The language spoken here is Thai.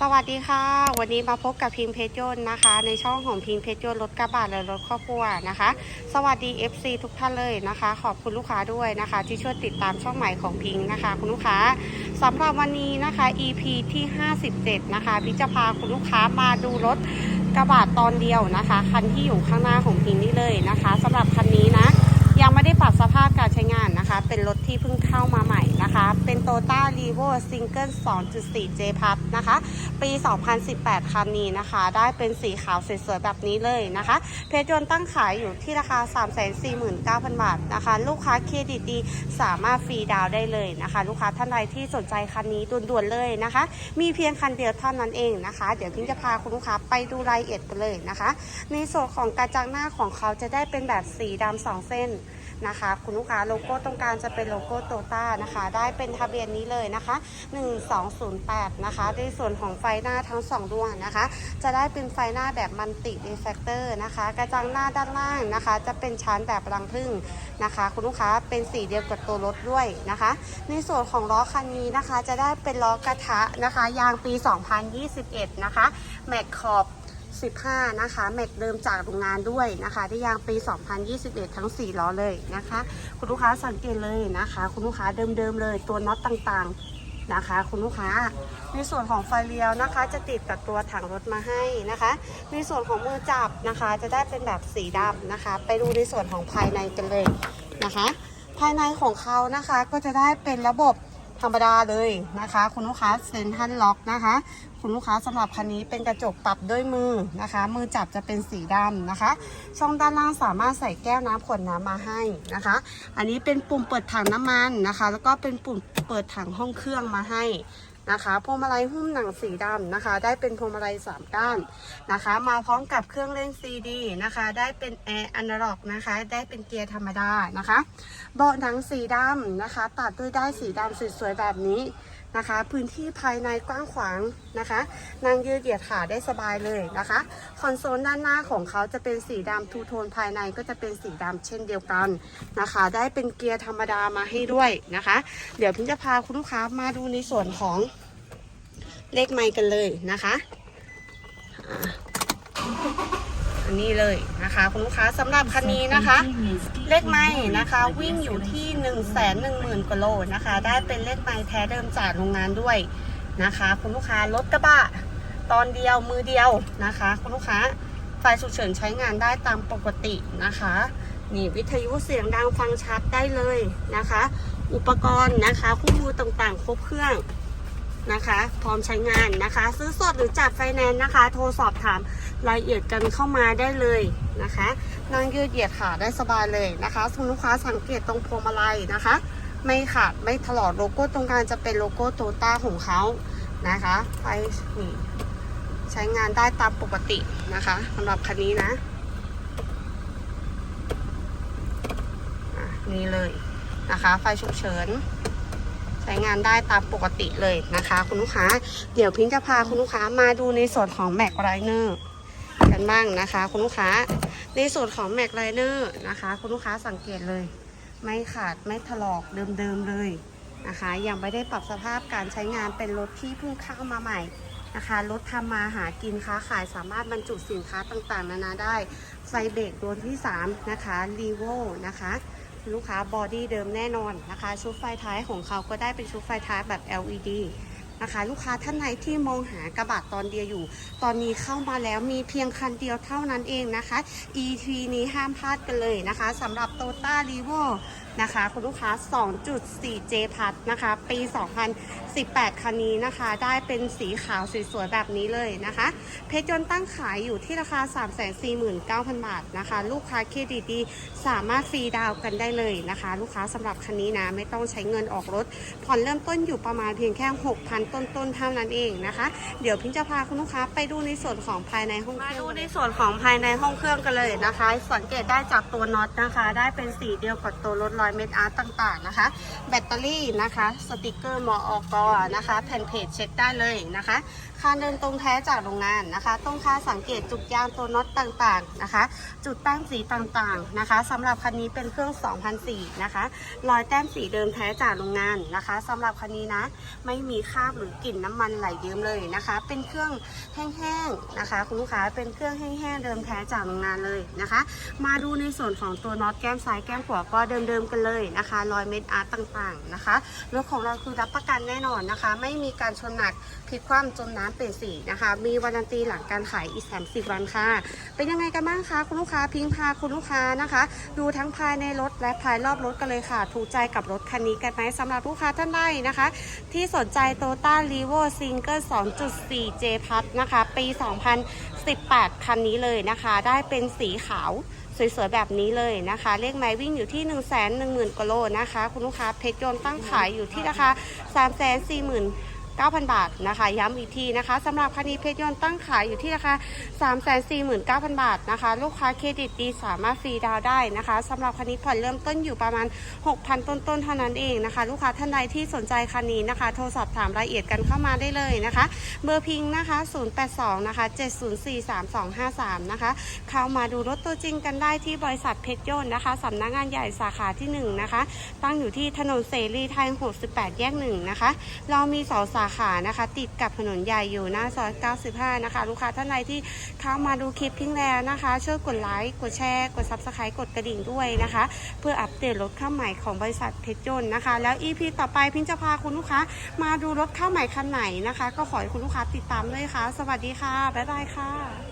สวัสดีค่ะ วันนี้มาพบกับพิมพ์เพชรยนต์นะคะ ในช่องของพิมพ์เพชรยนต์รถกระบะและรถครอบครัวนะคะ สวัสดี FC ทุกท่านเลยนะคะ ขอบคุณลูกค้าด้วยนะคะ ที่ช่วยติดตามช่องใหม่ของพิงค์นะคะ คุณลูกค้าสำหรับวันนี้นะคะ EP ที่ 57 นะคะพิจะพาคุณลูกค้ามาดูรถกระบะตอนเดียวนะคะ คันที่อยู่ข้างหน้าของพิงค์นี่เลยนะคะสำหรับคันนี้นะยังไม่ได้ปรับสภาพการใช้งาน เป็นรถที่เพิ่งเข้ามาใหม่นะคะ เป็น t o y o t a r e v o Single 2.4 J p u b นะคะ ปี 2018 คันนี้นะคะ ได้เป็นสีขาวสวยๆแบบนี้เลยนะคะ เพจยนตั้งขายอยู่ที่ราคา 349,000 บาทนะคะ ลูกค้าเครดิตดีสามารถฟรีดาวน์ได้เลยนะคะ ลูกค้าท่านใดที่สนใจคันนี้ด่วนๆเลยนะคะ มีเพียงคันเดียวเท่านั้นเองนะคะ เดี๋ยวพิงจะพาคุณลูกค้าไปดูรายละเอียดกันเลยนะคะ ในส่วนของกระจังหน้าของเขาจะได้เป็นแบบสีดำสองเส้น นะคะ คุณลูกค้าโลโก้ตรงกลางจะเป็นโลโก้โตต้านะคะ ได้เป็นทะเบียนนี้เลยนะคะ 1208 นะคะ ในส่วนของไฟหน้าทั้ง 2 ดวงนะคะ จะได้เป็นไฟหน้าแบบมันติดีแฟกเตอร์นะคะ กระจังหน้าด้านล่างนะคะ จะเป็นชั้นแบบรังผึ้งนะคะ คุณลูกค้าเป็นสีเดียวกับตัวรถด้วยนะคะ ในส่วนของล้อคันนี้นะคะ จะได้เป็นล้อกระทะนะคะ ยางปี 2021 นะคะ แม็กขอบ 15 นะคะแม็กเดิมจากโรงงานด้วยนะคะที่ยางปี 2021 ทั้ง 4 ล้อเลยนะคะ คุณลูกค้าสังเกตเลยนะคะ คุณลูกค้าเดิมๆเลยตัวน็อตต่างๆนะคะ คุณลูกค้าในส่วนของไฟเลี้ยวนะคะ จะติดกับตัวถังรถมาให้นะคะ ในส่วนของมือจับนะคะ จะได้เป็นแบบสีดำนะคะ ไปดูในส่วนของภายในกันเลยนะคะ ภายในของเขานะคะก็จะได้เป็นระบบ ธรรมดาเลยนะคะ คุณลูกค้าเซ็นทรัลล็อกนะคะ คุณลูกค้าสำหรับคันนี้เป็นกระจกปรับด้วยมือนะคะ มือจับจะเป็นสีดำนะคะ ช่องด้านล่างสามารถใส่แก้วน้ำขวดน้ำมาให้นะคะ อันนี้เป็นปุ่มเปิดถังน้ำมันนะคะ แล้วก็เป็นปุ่มเปิดถังห้องเครื่องมาให้ นะคะพวงมาลัยหุ้มหนังสีดำนะคะ ได้เป็นพวงมาลัยสามก้านนะคะ มาพร้อมกับเครื่องเล่นซีดีนะคะ ได้เป็นแอร์อนาล็อกนะคะ ได้เป็นเกียร์ธรรมดานะคะ เบาะหนังสีดำนะคะ ตัดด้วยได้ายสีดำสวยๆแบบนี้ นะคะ พื้นที่ภายในกว้างขวางนะคะ นั่งยืดเหยียดขาได้สบายเลยนะคะ คอนโซลด้านหน้าของเขาจะเป็นสีดำทูโทนภายในก็จะเป็นสีดำเช่นเดียวกันนะคะ ได้เป็นเกียร์ธรรมดามาให้ด้วยนะคะ เดี๋ยวพิมจะพาคุณลูกค้ามาดูในส่วนของเลขไมค์กันเลยนะคะ นนี้เลยนะคะ คุณลูกค้าสำหรับคันนี้นะคะ เลขไม้นะคะ วิ่งอยู่ที่1นึ่งแสนหนึ่งหมื่นกว่าโลนะคะ ได้เป็นเลขไม้แท้เดิมจากโรงงานด้วยนะคะ คุณลูกค้ารถกระบะตอนเดียวมือเดียวนะคะ คุณลูกค้าไฟฉุกเฉินใช้งานได้ตามปกตินะคะนี่วิทยุเสียงดังฟังชัดได้เลยนะคะ อุปกรณ์นะคะคู่มือต่างๆ ครบเครื่อง นะคะ พร้อมใช้งานนะคะ ซื้อสดหรือจัดไฟแนนซ์นะคะ โทรสอบถามรายละเอียดกันเข้ามาได้เลยนะคะนั่งยืดเหยียดขาได้สบายเลยนะคะคุณลูกค้าสังเกตตรงพวงมาลัยนะคะ ไม่ขาดไม่ถลอดโลโก้ตรงกลางจะเป็นโลโก้โตต้าของเขานะคะไฟนี่ใช้งานได้ตามปกตินะคะสำหรับคันนี้นะะนี่เลยนะคะ ไฟฉุกเฉิน ใช้งานได้ตามปกติเลยนะคะ คุณลูกค้า เดี๋ยวพิงจะพาคุณลูกค้ามาดูในส่วนของแม็กไรเนอร์กันบ้างนะคะ คุณลูกค้า ในส่วนของแม็กไลเนอร์นะคะ คุณลูกค้าสังเกตเลย ไม่ขาดไม่ถลอกเดิมๆเลยนะคะ ยังไม่ได้ปรับสภาพการใช้งานเป็นรถที่เพิ่งเข้ามาใหม่นะคะรถทำมาหากินค้าขายสามารถบรรจุสินค้าต่างๆ นานาได้ ไฟเบรกดวงที่ 3 นะคะรีโวนะคะ ลูกค้าบอดี้เดิมแน่นอนนะคะ ชุดไฟท้ายของเขาก็ได้เป็นชุดไฟท้ายแบบ LED นะคะ ลูกค้าท่านไหนที่มองหากระบะตอนเดียวอยู่ ตอนนี้เข้ามาแล้วมีเพียงคันเดียวเท่านั้นเองนะคะ et นี้ห้ามพลาดกันเลยนะคะสำหรับ t o y o t a r e v o นะคะคุณลูกค้า 2.4 J พัดนะคะ ปี 2018 คันนี้นะคะ ได้เป็นสีขาวสวยๆแบบนี้เลยนะคะ เพชรยนต์ตั้งขายอยู่ที่ราคา 349,000 บาทนะคะ ลูกค้าเครดิตดี สามารถฟรีดาวน์กันได้เลยนะคะ ลูกค้าสำหรับคันนี้นะ ไม่ต้องใช้เงินออกรถ ผ่อนเริ่มต้นอยู่ประมาณเพียงแค่ 6,000 ต้นๆเท่านั้นเองนะคะ เดี๋ยวพิงจะพาคุณลูกค้าไปดูในส่วนของภายในห้องเครื่องมาดูในส่วนของภายในห้องเครื่องกันเลยนะคะ สังเกตได้จากตัวน็อตนะคะ ได้เป็นสีเดียวกับตัวรถรอยเม็ดอาร์ตต่างๆนะคะ แบตเตอรี่นะคะ สติกเกอร์มออกนะคะ แผ่นเพจเช็คได้เลยนะคะคานเดินตรงแท้จากโรงงานนะคะต้องค่าสังเกตจุดยางตัวน็อตต่างๆนะคะ จุดแต้มสีต่างๆนะคะสำหรับคันนี้เป็นเครื่อง2004นะคะ รอยแต้มสีเดิมแท้จากโรงงานนะคะสำหรับคันนี้นะไม่มีคราบหรือกลิ่นน้ำมันไหลเยิ้มเลยนะคะ เป็นเครื่องแห้งๆนะคะคุณลูกค้าเป็นเครื่องแห้งๆเดิมแท้จากโรงงานเลยนะคะ มาดูในส่วนของตัวน็อตแก้มซ้ายแก้มขวาก็เดิมๆกันเลยนะคะรอยเม็ดอาร์ตต่างๆนะคะรถของเราคือรับประกันแน่นอนนะคะ ไม่มีการชนหนักพลิกคว่ำจมน้ำเปลี่ยนสีนะคะ มีวารันตีหลังการขายอีก 30 วันค่ะ เป็นยังไงกันบ้างคะคุณลูกค้าพิงพาคุณลูกค้านะคะ ดูทั้งภายในรถและภายรอบรถกันเลยค่ะ ถูกใจกับรถคันนี้กันไหมสำหรับลูกค้าท่านใดนะคะ ที่สนใจ t o y o t a r e v o Single 2.4 J Plus นะคะ ปี 2018 คันนี้เลยนะคะ ได้เป็นสีขาวสวยๆแบบนี้เลยนะคะ เลขไม้วิ่งอยู่ที่ 1 1 0 0 0 0กิโลนะคะ คุณลูกค้าเพชรยนต์ตั้งขายอยู่ที่ราคา 3 4 4 0 0 0 9,000 บาทนะคะ ย้ำอีกทีนะคะสำหรับคันนี้เพชรยนต์ตั้งขายอยู่ที่ราคา 349,000 บาทนะคะ ลูกค้าเครดิตดีสามารถฟรีดาวได้นะคะสำหรับคันนี้ผ่อนเริ่มต้นอยู่ประมาณ 6,000 ต้นๆเท่านั้นเองนะคะ ลูกค้าท่านใดที่สนใจคันนี้นะคะ โทรสอบถามรายละเอียดกันเข้ามาได้เลยนะคะ เบอร์พิงนะคะ 082 นะคะ 7043253 นะคะ เข้ามาดูรถตัวจริงกันได้ที่บริษัทเพชรยนต์นะคะสำนักงานใหญ่สาขาที่ 1 นะคะ ตั้งอยู่ที่ถนนเสรีไทย 68 แยก1นะคะ เรามีสอสาขานะคะ ติดกับถนนใหญ่อยู่หน้าซอย 95 นะคะ ลูกค้าท่านใดที่เข้ามาดูคลิปพิ้งแล้วนะคะ ช่วยกดไลค์กดแชร์กด Subscribe กดกระดิ่งด้วยนะคะ เพื่ออัปเดตรถเข้าใหม่ของบริษัทเพชรยนต์นะคะ แล้ว EP ต่อไปพิ้งจะพาคุณลูกค้า มาดูรถเข้าใหม่คันไหนนะคะ ก็ขอให้คุณลูกค้าติดตามด้วยค่ะ สวัสดีค่ะบ๊ายบายค่ะ